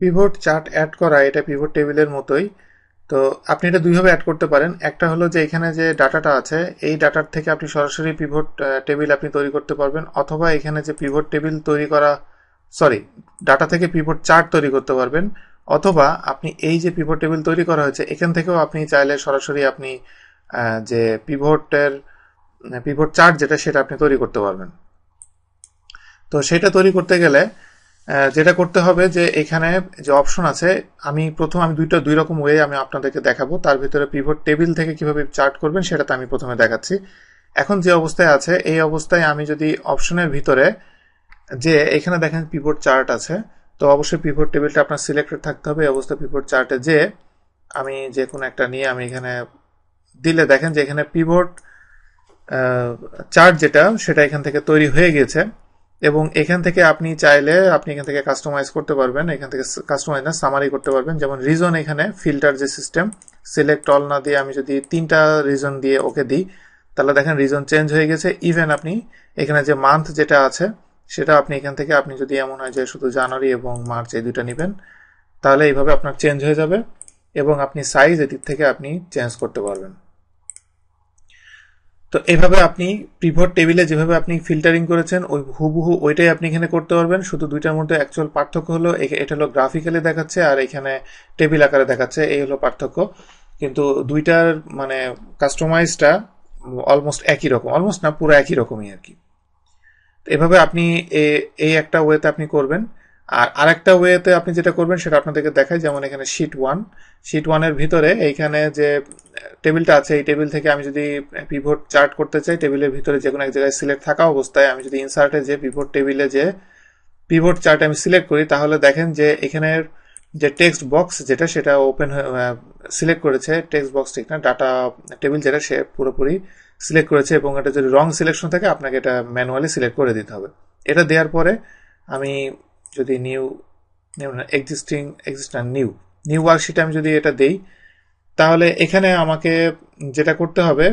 Pivot chart add করা, এটা pivot টেবিলের মতোই। তো আপনি এটা দুইভাবে অ্যাড করতে পারেন। একটা হলো যে এখানে যে ডাটাটা আছে, এই ডাটার থেকে আপনি সরাসরি পিভট টেবিল আপনি তৈরি করতে পারবেন, অথবা এখানে যে পিভট টেবিল তৈরি করা সরি ডাটা থেকে পিভট চার্ট তৈরি করতে পারবেন, অথবা আপনি এই যে পিভট টেবিল তৈরি করা হয়েছে, এখান থেকেও আপনি চাইলে সরাসরি আপনি যে পিভটের পিভট চার্ট যেটা, সেটা আপনি তৈরি করতে পারবেন। তো সেটা তৈরি করতে গেলে যেটা করতে হবে যে এখানে যে অপশন আছে, আমি প্রথম আমি দুইটা, দুই রকম ওয়ে আমি আপনাদেরকে দেখাবো। তার ভিতরে পিভট টেবিল থেকে কীভাবে চার্ট করবেন সেটা তো আমি প্রথমে দেখাচ্ছি। এখন যে অবস্থায় আছে, এই অবস্থায় আমি যদি অপশনের ভিতরে যে এখানে দেখেন পিভট চার্ট আছে, তো অবশ্যই পিভট টেবিলটা আপনার সিলেক্টেড থাকতে হবে। এই অবস্থা পিভট চার্টে যে আমি যে কোনো একটা নিয়ে আমি এখানে দিলে দেখেন যে এখানে পিভট চার্ট যেটা, সেটা এখান থেকে তৈরি হয়ে গেছে এবং এখান থেকে আপনি চাইলে আপনি এখান থেকে কাস্টমাইজ করতে পারবেন। এখান থেকে কাস্টমাইজ না সামারি করতে পারবেন। যেমন রিজন এখানে ফিল্টার যে সিস্টেম সিলেক্ট অল না দিয়ে আমি যদি তিনটা রিজন দিয়ে ওকে দিই, তাহলে দেখেন রিজন চেঞ্জ হয়ে গেছে। ইভেন আপনি এখানে যে মান্থ যেটা আছে, সেটা আপনি এখান থেকে, আপনি যদি এমন হয় যে শুধু জানুয়ারি এবং মার্চ এই দুটো নেবেন, তাহলে এইভাবে আপনার চেঞ্জ হয়ে যাবে এবং আপনি সাইজ এদিক থেকে আপনি চেঞ্জ করতে পারবেন। তো এভাবে আপনি পিভট টেবিলে যেভাবে আপনি ফিল্টারিং করেছেন, ওই হুবহু ওইটাই আপনি এখানে করতে পারবেন। শুধু দুইটার মধ্যে অ্যাকচুয়াল পার্থক্য হলো এটা হলো গ্রাফিক্যালি দেখাচ্ছে আর এখানে টেবিল আকারে দেখাচ্ছে, এই হলো পার্থক্য। কিন্তু দুইটার মানে কাস্টমাইজটা অলমোস্ট একই রকম অলমোস্ট না, পুরো একই রকমই আর কি। এভাবে আপনি এই একটা ওয়েতে আপনি করবেন। আর আরেকটা ওয়েতে আপনি যেটা করবেন সেটা আপনাদেরকে দেখাই, যেমন এখানে শিট ওয়ান শিট ওয়ানের ভিতরে এইখানে যে টেবিলটা আছে, এই টেবিল থেকে আমি যদি পিভট চার্ট করতে চাই টেবিলের ভিতরে যে কোনো এক জায়গায় সিলেক্ট থাকা অবস্থায় আমি যদি ইনসার্টে যে পিভট টেবিলে যে পিভট চার্ট আমি সিলেক্ট করি, তাহলে দেখেন যে এখানের যে টেক্সট বক্স যেটা, সেটা ওপেন সিলেক্ট করেছে। টেক্সট বক্স ঠিক না ডাটা টেবিল যেটা, সে পুরোপুরি সিলেক্ট করেছে এবং এটা যদি রং সিলেকশন থাকে, আপনাকে এটা ম্যানুয়ালি সিলেক্ট করে দিতে হবে। এটা দেওয়ার পরে আমি যদি নিউ নিউ না এক্সিস্টিং এক্সিস্ট না নিউ নিউ ওয়ার্কশিটে আমি যদি এটা দেই, তাহলে এখানে আমাকে যেটা করতে হবে,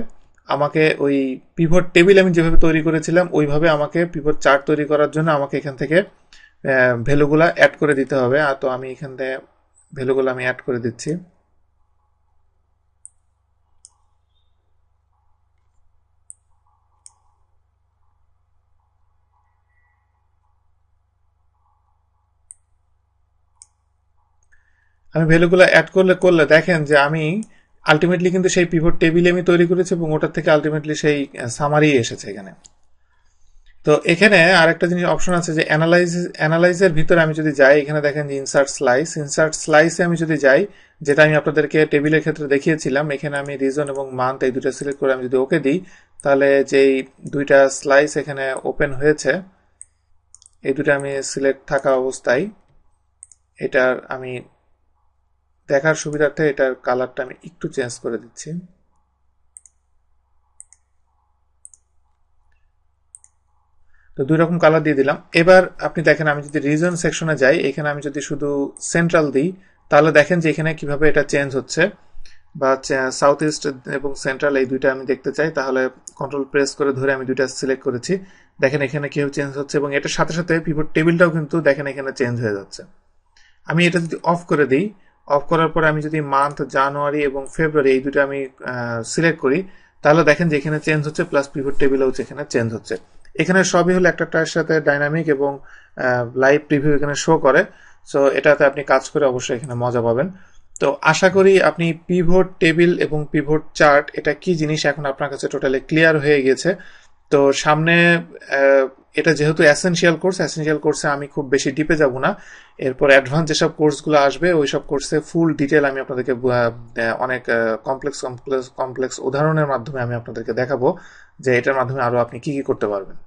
আমাকে ওই পিভট টেবিল আমি যেভাবে তৈরি করেছিলাম, ওইভাবে আমাকে পিভট চার্ট তৈরি করার জন্য আমাকে এখান থেকে ভ্যালুগুলো অ্যাড করে দিতে হবে। আর তো আমি এখান থেকে ভ্যালুগুলো আমি অ্যাড করে দিচ্ছি। আমি ভ্যালুগুলো অ্যাড করলে করলে দেখেন যে আমি আলটিমেটলি কিন্তু সেই পিভট টেবিলে আমি তৈরি করেছি এবং ওটার থেকে আলটিমেটলি সেই সামারি এসেছে এখানে। তো এখানে আরেকটা জিনিস অপশন আছে যে অ্যানালাইজ অ্যানালাইজের ভিতরে আমি যদি যাই, এখানে দেখেন যে ইনসার্ট স্লাইস ইনসার্ট স্লাইসে আমি যদি যাই, যেটা আমি আপনাদেরকে টেবিলের ক্ষেত্রে দেখিয়েছিলাম, এখানে আমি রিজন এবং মান্থ এই দুটো সিলেক্ট করে আমি যদি ওকে দিই, তাহলে যেই দুইটা স্লাইস এখানে ওপেন হয়েছে, এই দুটো আমি সিলেক্ট থাকা অবস্থায়, এটার আমি দেখার সুবিধার্থে এটার কালারটা আমি একটু চেঞ্জ করে দিচ্ছি। তো দুই রকম কালার দিয়ে দিলাম। এবার আপনি দেখেন, আমি যদি রিজন সেকশনে যাই, এখানে আমি যদি শুধু সেন্ট্রাল দিই, তাহলে দেখেন যে এখানে কীভাবে এটা চেঞ্জ হচ্ছে। বা সাউথ ইস্ট এবং সেন্ট্রাল এই দুইটা আমি দেখতে চাই, তাহলে কন্ট্রোল প্রেস করে ধরে আমি দুইটা সিলেক্ট করেছি। দেখেন, এখানে কীভাবে চেঞ্জ হচ্ছে এবং এটার সাথে সাথে পিভট টেবিলটাও কিন্তু দেখেন এখানে চেঞ্জ হয়ে যাচ্ছে। আমি এটা যদি অফ করে দিই অফ করার পরে আমি যদি মান্থ জানুয়ারি এবং ফেব্রুয়ারি এই দুটো আমি সিলেক্ট করি, তাহলে দেখেন যে এখানে চেঞ্জ হচ্ছে প্লাস পিভট টেবিলেও এখানে চেঞ্জ হচ্ছে। এখানে সবই হলো একটার সাথে ডাইনামিক এবং লাইভ প্রিভিউ এখানে শো করে। সো এটাতে আপনি কাজ করে অবশ্যই এখানে মজা পাবেন। তো, আশা করি আপনি পিভট টেবিল এবং পিভট চার্ট এটা কি জিনিস এখন আপনার কাছে টোটালি ক্লিয়ার হয়ে গেছে। তো, সামনে এটা যেহেতু অ্যাসেনশিয়াল কোর্স অ্যাসেনশিয়াল কোর্সে আমি খুব বেশি ডিপে যাব না। এরপর অ্যাডভান্স যেসব কোর্সগুলো আসবে ওই সব কোর্সে ফুল ডিটেল আমি আপনাদেরকে অনেক কমপ্লেক্স কমপ্লেক্স কমপ্লেক্স উদাহরণের মাধ্যমে আমি আপনাদেরকে দেখাবো যে এটার মাধ্যমে আরও আপনি কি কি করতে পারবেন।